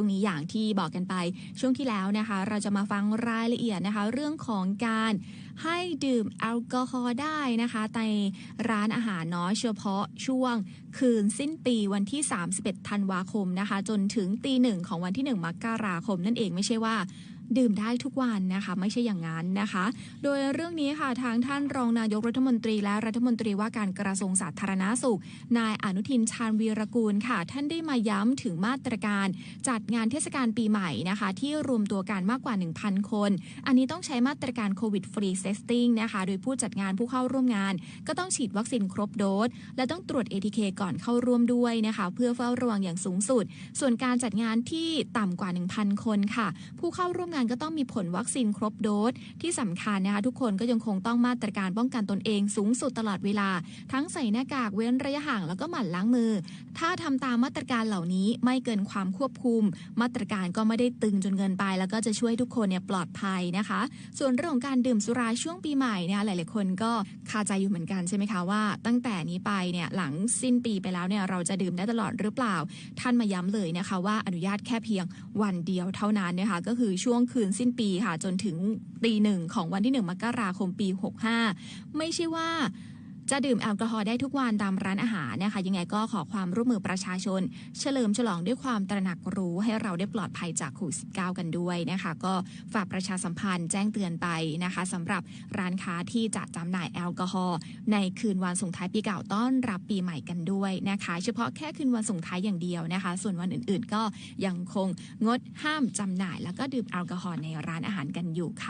ช่วงนี้อย่างที่บอกกันไป ช่วงที่แล้วนะคะ เราจะมาฟังรายละเอียดนะคะ เรื่องของการให้ดื่มแอลกอฮอล์ได้นะคะในร้านอาหารเนาะเฉพาะช่วงคืนสิ้นปีวันที่ 31 ธันวาคมนะคะ จนถึงตีหนึ่งของวันที่ 1 มกราคมนั่นเองไม่ใช่ว่า ดื่มได้ทุกวันนะคะไม่ใช่อย่างนั้นนะคะ โดยเรื่องนี้ค่ะทางท่านรองนายกรัฐมนตรีและรัฐมนตรีว่าการกระทรวงสาธารณาสุข นายอนุทินชาญวีรกูลค่ะ ท่านได้มาย้ำถึงมาตรการ จัดงานเทศกาลปีใหม่นะคะ ที่รวมตัวกันมากกว่า 1,000 คน อันนี้ต้องใช้มาตรการโควิดฟรีเซสติ้งนะคะโดยผู้จัดงานผู้เข้าร่วมงาน ก็ต้องฉีดวัคซีนครบโดสและต้องตรวจ ATK ก่อนเข้าร่วมด้วยนะคะ เพื่อเฝ้าระวังอย่างสูงสุด ส่วนการจัดงานที่ต่ำกว่า 1,000 คนค่ะ ผู้เข้าร่วมงานก็ต้องมีผลวัคซีนครบโดสที่สำคัญนะคะทุกคนก็ยังคงต้องมาตรการป้องกันตนเองสูงสุดตลอดเวลา ทั้งใส่หน้ากากเว้นระยะห่างแล้วก็หมั่นล้างมือ ถ้าทำตามมาตรการเหล่านี้ไม่เกินความควบคุม มาตรการก็ไม่ได้ตึงจนเกินไป แล้วก็จะช่วยทุกคนเนี่ยปลอดภัยนะคะ ส่วนเรื่องของการดื่มสุราช่วงปีใหม่เนี่ยหลายๆคนก็คาใจอยู่เหมือนกันใช่ไหมคะว่า ตั้งแต่นี้ไปเนี่ยหลังสิ้นปีไปแล้วเนี่ยเราจะดื่มได้ตลอดหรือเปล่า ท่านมาย้ำเลยนะคะ ว่าอนุญาตแค่เพียงวันเดียวเท่านั้นนะคะก็คือช่วงคืนสิ้นปีค่ะจนถึงตีหนึ่งของวันที่ 1 มกราคมปี 65 ไม่ใช่ว่า จะดื่มแอลกอฮอล์ได้ทุกวันตามร้านอาหารนะคะยังไงก็ขอความร่วมมือประชาชน เฉลิมฉลองด้วยความตระหนักรู้ให้เราได้ปลอดภัยจากโควิด -19 กันด้วยนะคะ ก็ฝากประชาสัมพันธ์แจ้งเตือนไปนะคะสำหรับร้านค้าที่จะจำหน่ายแอลกอฮอล์ในคืนวันส่งท้ายปีเก่าต้อนรับปีใหม่กันด้วยนะคะ เฉพาะแค่คืนวันส่งท้ายอย่างเดียวนะคะ ส่วนวันอื่นๆ ก็ยังคงงดห้ามจำหน่าย แล้วก็ดื่มแอลกอฮอล์ในร้านอาหารกันอยู่ค่ะ